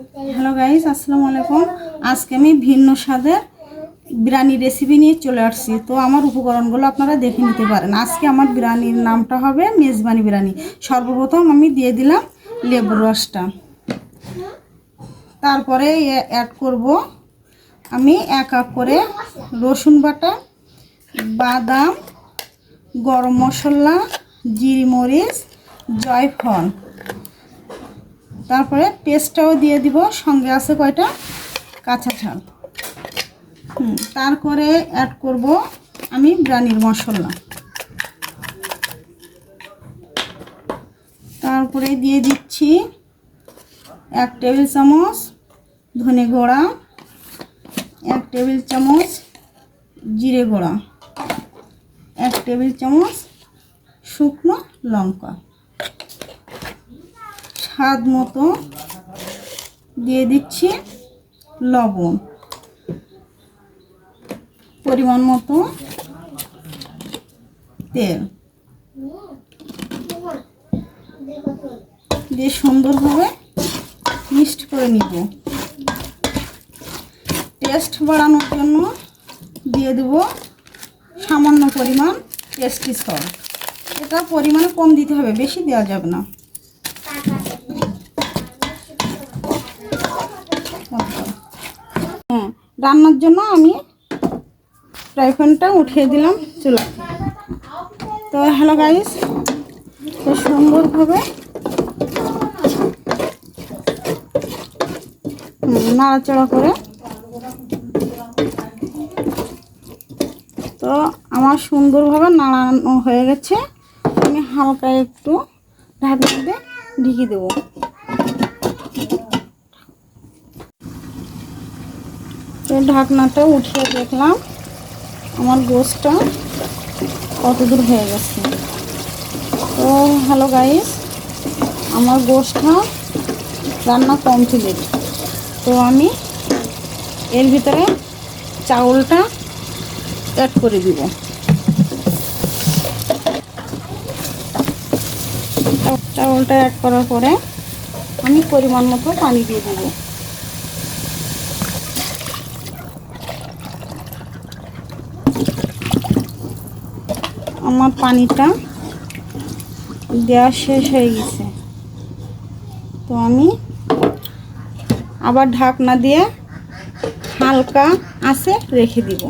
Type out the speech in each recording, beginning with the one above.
Hello guys আসসালামু আলাইকুম। আজকে আমি ভিন্ন স্বাদের বিরিয়ানি রেসিপি নিয়ে চলে আসছি। তো আমার উপকরণগুলো আপনারা দেখে নিতে পারেন। আজকে আমার বিরিয়ানির নামটা হবে মেজবানি বিরিয়ানি। সর্বপ্রথম আমি দিয়ে দিলাম লেবুর রসটা। তারপরে অ্যাড করব আমি এক এক করে রসুন বাটা, বাদাম, গরম মশলা, জিরি মরিচ, জয়ফল। তারপরে পেস্টটাও দিয়ে দিব, সঙ্গে আছে কয়টা? কাঁচা ঝাল। তারপরে অ্যাড করব আমি ব্রানির মশলা। তারপরে দিয়ে দিচ্ছি এক টেবিল চামচ ধনে গোড়া, এক টেবিল চামচ জিরে গুঁড়া, এক টেবিল চামচ শুকনো লঙ্কা। স্বাদ মতো দিয়ে দিচ্ছি লবণ। পরিমাণ মতো তেল। দিয়ে সুন্দরভাবে মিক্সড করে নিব। টেস্ট বাড়ানোর জন্য দিয়ে দেব সামান্য পরিমাণ টেস্টি সল্ট। এটা পরিমাণে কম দিতে হবে, বেশি দেওয়া যাবে না। হ্যাঁ রান্নার জন্য আমি ফ্রাই প্যানটা উঠিয়ে দিলাম চুলা তো হ্যালো গাইস তো সুন্দরভাবে নাড়াচাড়া করে। তো আমার সুন্দরভাবে নাড়ানো হয়ে গেছে। আমি হালকা একটু ঢাকনা দিয়ে ঢেকে দেবো। ঢাকনাটা উঠিয়ে দেখলাম। আমার গোসটা কত দূর হয়ে গেছে। তো হ্যালো গাইস আমার গোসটা রান্না কমপ্লিট তো আমি এর ভিতরে চাউলটা অ্যাড করে দিব। চাউলটা অ্যাড করার পরে আমি পরিমাণ মতো পানি দিয়ে দেবো। আমার পানিটা দেওয়া শেষ হয়ে গেছে। তো আমি আবার ঢাকনা দিয়ে হালকা আছে রেখে দিব।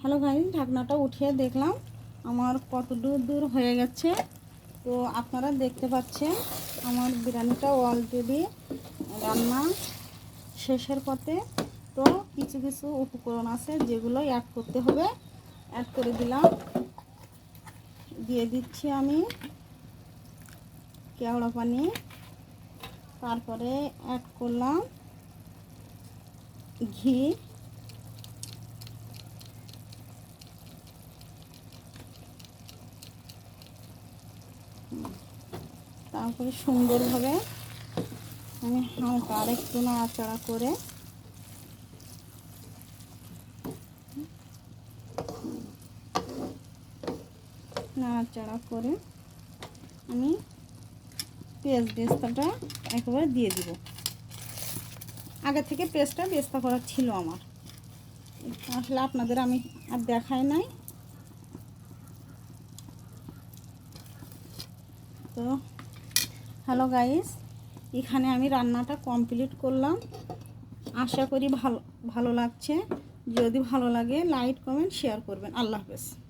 হ্যালো ভাই, ঢাকনাটা উঠিয়ে দেখলাম। আমার কত দূর দূর হয়ে গেছে। তো আপনারা দেখতে পাচ্ছেন, আমার বিরিয়ানিটা অলরেডি রান্না শেষের পথে। তো কিছু কিছু উপকরণ আছে যেগুলো অ্যাড করতে হবে। অ্যাড করে দিলাম। দিয়ে দিচ্ছি আমি কেওড়া পানি। তারপরে অ্যাড করলাম ঘি। তারপরে সুন্দরভাবে আমি হালকা আরেকটু নাড়াচাড়া করে নাড়াচাড়া করে আমি পেঁয়াজ বেস্তাটা একেবারে দিয়ে দিব। আগে থেকে পেস্টটা বেস্তা করা ছিল আমার। আসলে আপনাদের আমি আর দেখাই নাই। তো, হ্যালো গাইস, এখানে আমি রান্নাটা কমপ্লিট করলাম। আশা করি ভালো ভালো লাগছে। যদি ভালো লাগে, লাইক, কমেন্ট, শেয়ার করবেন। আল্লাহ হাফেজ।